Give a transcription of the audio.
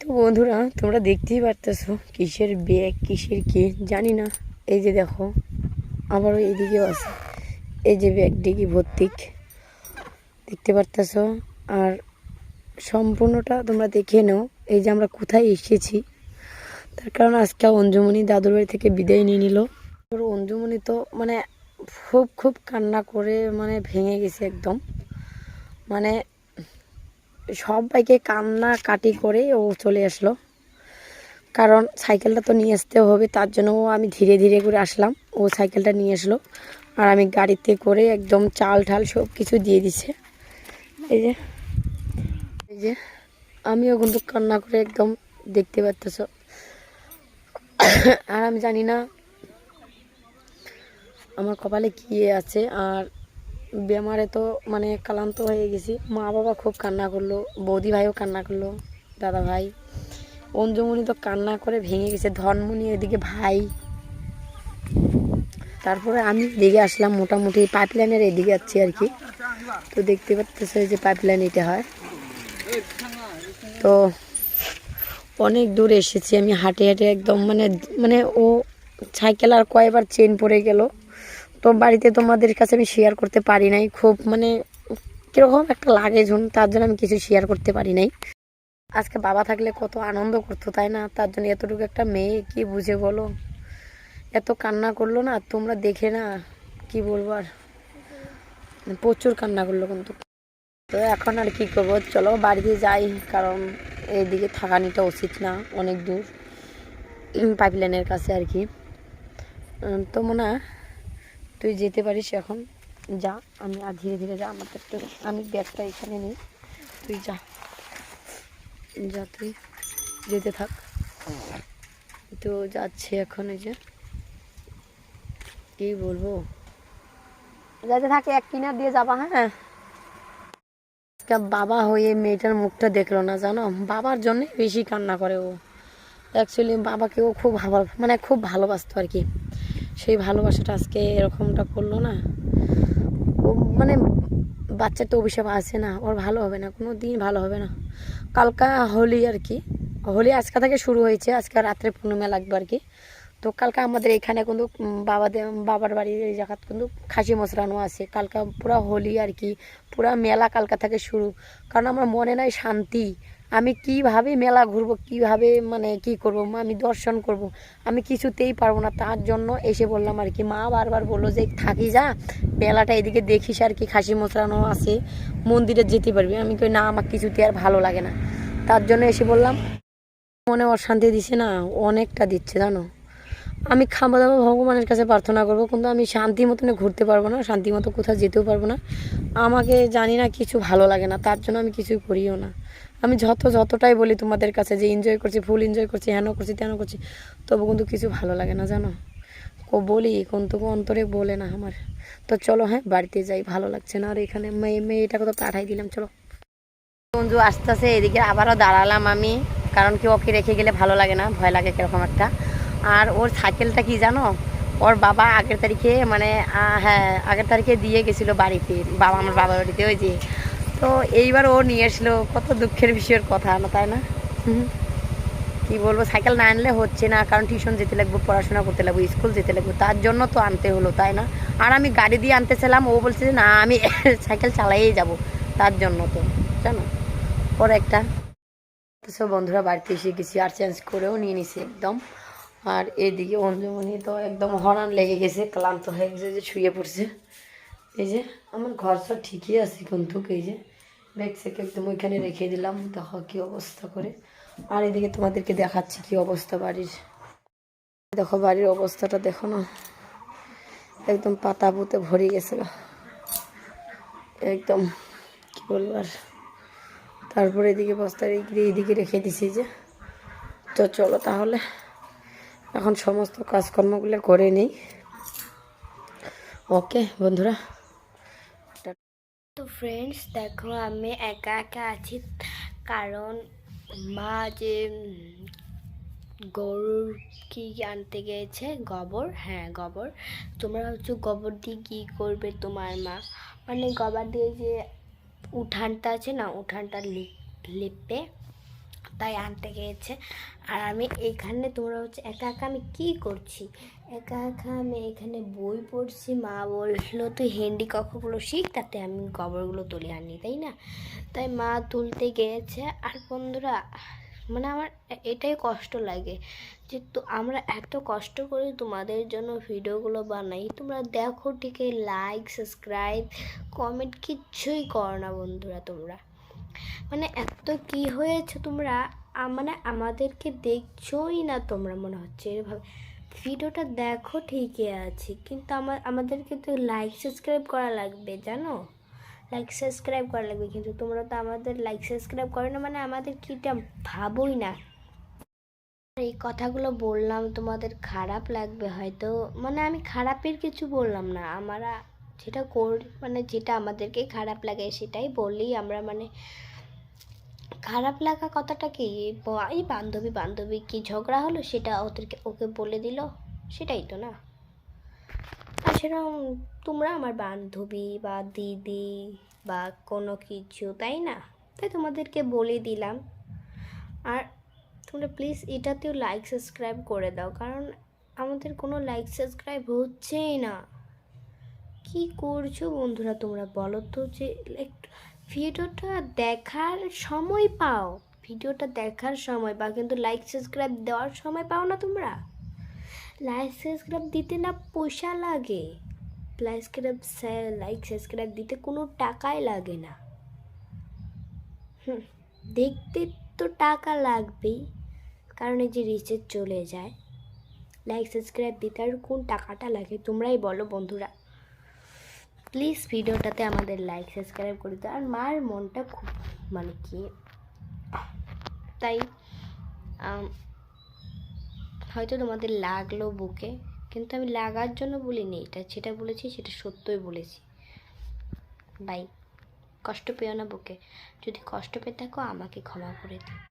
তো বন্ধুরা, তোমরা দেখতেই পারতেছ কিসের ব্যাগ, কিসের কি? জানি না। এই যে দেখো, আবারও এদিকেও আছে। এই যে ব্যাগ ডিগি ভর্তিক। দেখতে পারতেছ? আর সম্পূর্ণটা তোমরা দেখে নাও। এই যে আমরা কোথায় এসেছি? তার কারণ আজকে অঞ্জুমণি দাদুর বাড়ি থেকে বিদায় নিয়ে নিল। ওর অঞ্জুমণি তো মানে খুব খুব কান্না করে মানে ভেঙে গেছে একদম। মানে সবাইকে কান্না কাটি করে ও চলে আসলো। কারণ সাইকেলটা তো নিয়ে আসতে হবে, তার জন্য আমি ধীরে ধীরে করে আসলাম। ও সাইকেলটা নিয়ে আসলো আর আমি গাড়িতে করে একদম চাল ঠাল সব কিছু দিয়ে দিছে। এই যে এই যে, আমিও কিন্তু কান্না করে একদম দেখতে পাচ্তেছ আর আমি জানি না আমার কপালে কি আছে। আর বেমারে তো মানে ক্লান্ত হয়ে গেছি। মা বাবা খুব কান্না করল, বৌদি ভাইও কান্না করল, দাদা ভাই। অঞ্জুমণি তো কান্না করে ভেঙে গেছে, ধনমণি এদিকে ভাই। তারপরে আমি এদিকে আসলাম, মোটামুটি পাইপ লাইনের এদিকে যাচ্ছি আর কি। তো দেখতে পাচ্তেছে যে পাইপ লাইন এটা হয়। তো অনেক দূর এসেছি। আমি হাঁটে হাঁটে একদম মানে মানে ও সাইকেল আর কয়বার চেন পড়ে গেল। তো বাড়িতে তোমাদের কাছে আমি শেয়ার করতে পারি নাই। খুব মানে কীরকম একটা লাগে ঝুন তার জন্য আমি কিছু শেয়ার করতে পারি নাই। আজকে বাবা থাকলে কত আনন্দ করতো, তাই না? তার জন্য এতটুকু একটা মেয়ে, কি বুঝে বলো? এত কান্না করল না? তোমরা দেখে না, কি বলব আর? প্রচুর কান্না করল কিন্তু। তো এখন আর কি করব? চলো বাড়িতে যাই, কারণ এইদিকে থাকানিটা উচিত না অনেক দূর। পাইপ লাইনের কাছে আর কি। তো মনে হয় তুই যেতে পারিস এখন। যা আমি আর ধীরে ধীরে যা আমার তো একটু আমি ব্যাগটা এখানে নেই। তুই যা। যা তুই যেতে থাক। তো যাচ্ছে এখন এই যে। কি বলব? যাতে থাকে এক কিনার দিয়ে যাবা হ্যাঁ। আজকে বাবা হয়ে মেয়েটার মুখটা দেখল না, জানো? বাবার জন্য বেশি কান্না করে ও। অ্যাকচুয়ালি বাবাকে ও খুব ভালো মানে খুব ভালোবাসতো আর কি। সেই ভালোবাসাটা আজকে এরকমটা করল না। ও মানে বাচ্চার তো অভিশাপ আছে না, ওর ভালো হবে না কোনো দিন ভালো হবে না। কালকা হোলি আর কি হোলি আজকে থেকে শুরু হয়েছে, আজকে রাত্রে পূর্ণিমা লাগবে আর কি। তো কালকে আমাদের এখানে কিন্তু বাবাদের, বাবার বাড়ির এই জায়গাত কিন্তু খাসি মশরানো আছে। কালকা পুরা হোলি আর কি, পুরা মেলা কালকা থেকে শুরু। কারণ আমার মনে নাই শান্তি। আমি কীভাবে মেলা ঘুরবো, কীভাবে মানে কি করব আমি দর্শন করব, আমি কিছুতেই পারব না। তার জন্য এসে বললাম আর কি, মা বারবার বলল যে, থাকি যা, মেলাটা এদিকে দেখিস আর কি, খাসি মশরানো আছে, মন্দিরে যেতে পারবি। আমি কই, না, আমার কিছুতে আর ভালো লাগে না। তার জন্য এসে বললাম, মনে অশান্তি দিছে না, অনেকটা দিচ্ছে, জানো? আমি খাওয়া দাওয়া ভগবানের কাছে প্রার্থনা করব, কিন্তু আমি শান্তি মতন ঘুরতে পারব না, শান্তি মতো কোথাও যেতেও পারব না। আমাকে জানি না কিছু ভালো লাগে না, তার জন্য আমি কিছুই করিও না। আমি যত যতটাই বলি তোমাদের কাছে যে এনজয় করছি ফুল এনজয় করছি, হেন করছি, তেন করছি, তবু কিন্তু কিছু ভালো লাগে না, জানো? ও বলি, কোন কিন্তু অন্তরে বলে না আমার। তো চলো হ্যাঁ বাড়িতে যাই, ভালো লাগছে না। আর এখানে মেয়ে মেয়েটাকে তো পাঠাই দিলাম, চলো। বন্ধু আসতেছে, এদিকে আবারও দাঁড়ালাম আমি, কারণ কি ওকে রেখে গেলে ভালো লাগে না, ভয় লাগে কীরকম একটা। আর ওর সাইকেলটা কি জানো? ওর বাবা আগের তারিখে মানে হ্যাঁ আগের তারিখে দিয়ে গেছিল বাড়িতে, বাবা, আমার বাবার বাড়িতে, ওই যে। তো এইবার ও নিয়ে আসলো, কত দুঃখের বিষয়ের কথা না, তাই না? কি বলব, সাইকেল না আনলে হচ্ছে না, কারণ টিউশন যেতে লাগবে, পড়াশোনা করতে লাগবে, স্কুল যেতে লাগবে, তার জন্য তো আনতে হলো, তাই না? আর আমি গাড়ি দিয়ে আনতেছিলাম ও বলছে যে, না, আমি সাইকেল চালাইয়েই যাব, তার জন্য তো। জানো? ওর একটা সব বন্ধুরা বাড়িতে এসে গেছি আর চেঞ্জ করেও নিয়ে নিছি, একদম। আর এদিকে অঞ্জমণি তো একদম হরান লেগে গেছে, ক্লান্ত হয়ে গেছে যে শুয়ে পড়ছে। এই যে আমার ঘর সব ঠিকই আছে কিন্তু, এই যে ব্যাগ সেক একদম ওইখানে রেখে দিলাম, দেখো কি অবস্থা করে। আর এদিকে তোমাদেরকে দেখাচ্ছি কি অবস্থা বাড়ির। দেখো বাড়ির অবস্থাটা দেখো না, একদম পাতা পুঁতে ভরে গেছে একদম কি বলব আর। তারপরে এদিকে বস্তা রেখে এইদিকে রেখে দিছি যে, তো চলো তাহলে। এখন সমস্ত কাজকর্মগুলো করে নিই। ওকে, বন্ধুরা। তো ফ্রেন্ডস দেখো, আমি একা একা আছি। কারণ মা যে গরুর কি আনতে গিয়েছে? গোবর? হ্যাঁ গোবর। তোমরা হচ্ছে গোবর দিয়ে কী করবে তোমার মা? মানে গোবর দিয়ে যে উঠানটা আছে না, উঠানটা লিপে তাই আনতে গিয়েছে। আর আমি এখানে তোমরা হচ্ছে একা একা আমি কী করছি? একা একা আমি এখানে বই পড়ছি। মা বলল, তুই হেন্ডি কক্ষগুলো শিখ, তাতে আমি গোবরগুলো তুলে আনি। তাই না? তাই মা তুলতে গিয়েছে। আর বন্ধুরা মানে আমার এটাই কষ্ট লাগে যে তো আমরা এত কষ্ট করে তোমাদের জন্য ভিডিওগুলো বানাই। তোমরা দেখো ঠিকই লাইক সাবস্ক্রাইব কমেন্ট কিচ্ছুই করো না বন্ধুরা তোমরা। মানে এত কি হয়েছে তোমরা? মানে আমাদেরকে দেখছোই না তোমরা মনে হচ্ছে এভাবে। ভিডিওটা দেখো ঠিকই আছে, কিন্তু আমার আমাদেরকে তো লাইক সাবস্ক্রাইব করা লাগবে, জানো? লাইক সাবস্ক্রাইব করা লাগবে, কিন্তু তোমরা তো আমাদের লাইক সাবস্ক্রাইব করো না মানে আমাদের কিটা ভাবোই না। এই কথাগুলো বললাম, তোমাদের খারাপ লাগবে হয়তো। মানে আমি খারাপের কিছু বললাম না, আমরা যেটা কর মানে যেটা আমাদেরকে খারাপ লাগে সেটাই বলি, আমরা মানে খারাপ লাগা কথাটা কি? এই বান্ধবী বান্ধবী কি ঝগড়া হলো? সেটা ওদেরকে, ওকে বলে দিল? সেটাই তো না। সেরকম তোমরা আমার বান্ধবী বা দিদি বা কোনো কিছু, তাই না? তাই তোমাদেরকে বলে দিলাম। আর তোমরা প্লিজ এটাতেও লাইক সাবস্ক্রাইব করে দাও। কারণ আমাদের কোনো লাইক সাবস্ক্রাইব হচ্ছেই না। কি করছ বন্ধুরা তোমরা বলো তো? যে একটু ভিডিওটা দেখার সময় পাও। ভিডিওটা দেখার সময় পাও, কিন্তু লাইক সাবস্ক্রাইব দেওয়ার সময় পাও না তোমরা। লাইক সাবস্ক্রাইব দিতে না পয়সা লাগে। লাইক সাবস্ক্রাইব লাইক সাবস্ক্রাইব দিতে কোনো টাকাই লাগে না। হুম, দেখতে তো টাকা লাগবেই, কারণ এই যে রিচার্জ চলে যায়। লাইক সাবস্ক্রাইব দিতে আর কোন টাকাটা লাগে তোমরাই বলো বন্ধুরা। প্লিজ ভিডিওটাতে আমাদের লাইক সাবস্ক্রাইব করে দিও। আর মার মনটা খুব মানে কি, তাই হয়তো তোমাদের লাগল বুকে, কিন্তু আমি লাগার জন্য বলিনি। এটা যেটা বলেছি সেটা সত্যই বলেছি। বাই কষ্ট পেও না বুকে। যদি কষ্ট পেয়ে থাকো, আমাকে ক্ষমা করে দিও।